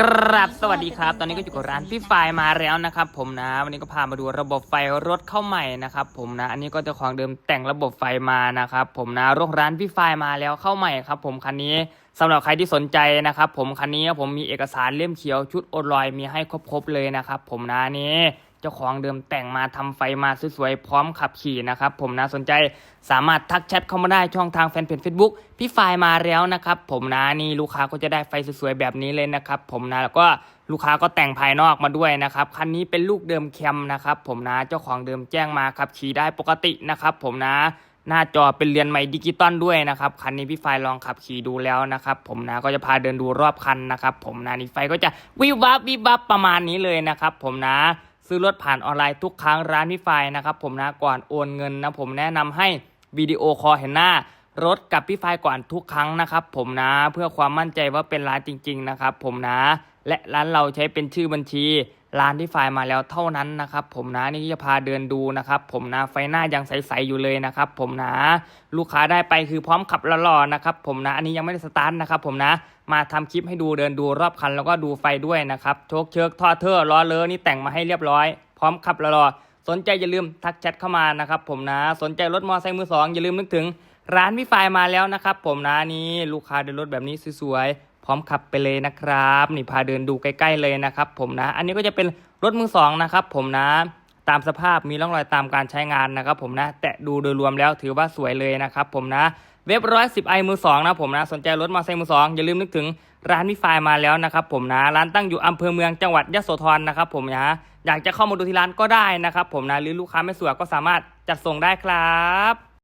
กราบสวัสดีครับ ตอนนี้ก็อยู่กับร้านพี่ไฟายมาแล้วนะครับผมนะ วันนี้ก็พามาดูระบบไฟรถเข้าใหม่นะครับผมนะ อันนี้ก็เจ้าของเดิมแต่งระบบไฟมานะครับผมนะรถร้านพี่ไฟายมาแล้วเข้าใหม่ครับผมคันนี้สำหรับใครที่สนใจนะครับผมคันนี้ผมมีเอกสารเล่มเขียวชุดโอดลอยมีให้ครบๆเลยนะครับผมนะนี่ เจ้าของเดิมแต่งมาทำไฟมาสวยๆพร้อมขับขี่นะครับ ผมนะสนใจสามารถทักแชทเข้ามาได้ช่องทางแฟนเพจ Facebook พี่ไฟล์มาแล้วนะครับ ผมนะนี่ลูกค้าก็จะได้ไฟสวยๆแบบนี้เลยนะครับ ผมนะแล้วก็ลูกค้าก็แต่งภายนอกมาด้วยนะครับคันนี้เป็นลูกเดิมแคมนะครับผมนะเจ้าของเดิมแจ้งมาขับขี่ได้ปกตินะครับ ผมนะหน้าจอเป็นเรือนใหม่ดิจิตอลด้วยนะครับคันนี้พี่ไฟล์ลองขับขี่ดูแล้วนะครับผมนะก็จะพาเดินดูรอบคันนะครับผมนะนี่ไฟก็จะวิบวับวิบวับประมาณนี้เลยนะครับผมนะ ซื้อรถผ่านออนไลน์ทุกครั้งร้านพี่ไฟายนะครับผมนะก่อนโอนเงินนะผมแนะนำให้วิดีโอคอลเห็นหน้ารถกับพี่ไฟก่อนทุกครั้งนะครับผมนะเพื่อความมั่นใจว่าเป็นร้านจริง ๆ นะครับผมนะ และร้านเราใช้เป็นชื่อบัญชี ร้านที่ไฟล์มาแล้วเท่านั้นนะครับผมนะนี่จะพาเดินดูนะครับผมนะไฟหน้ายังใสๆอยู่เลยนะครับผมนะลูกค้าได้ไปคือพร้อมขับหล่อๆนะครับผมนะอันนี้ยังไม่ได้สตาร์ทนะครับผมนะมาทำคลิปให้ดูเดินดูรอบคันแล้วก็ดูไฟด้วยนะครับโชคเชิกท่อเทอร์ล้อเลอนี่แต่งมาให้เรียบร้อย พร้อมขับหล่อๆสนใจอย่าลืมทักแชทเข้ามานะครับผมนะสนใจรถมอเตอร์ไซค์มือสองอย่าลืมนึกถึงร้านพี่ไฟมาแล้วนะครับผมนะนี่ลูกค้าเดินรถแบบนี้สวยๆ พร้อมขับไปเลยนะครับนี่พาเดินดูใกล้ๆเลยนะครับผมนะ อันนี้ก็จะเป็นรถมือสองนะครับผมนะตามสภาพมีร่องรอยตามการใช้งานนะครับผมนะ แตะดูโดยรวมแล้วถือว่าสวยเลยนะครับผมนะเว็บร้อยสิบไอมือสองนะผมนะ สนใจรถมอเตอร์ไซค์มือสองอย่าลืมนึกถึงร้านพี่ไฟล์มาแล้วนะครับผมนะ ร้านตั้งอยู่อำเภอเมืองจังหวัดยะโสธรนะครับผมนะอยากจะเข้ามาดูที่ร้านก็ได้นะครับผมนะ หรือลูกค้าไม่สะดวกก็สามารถจัดส่งได้ครับ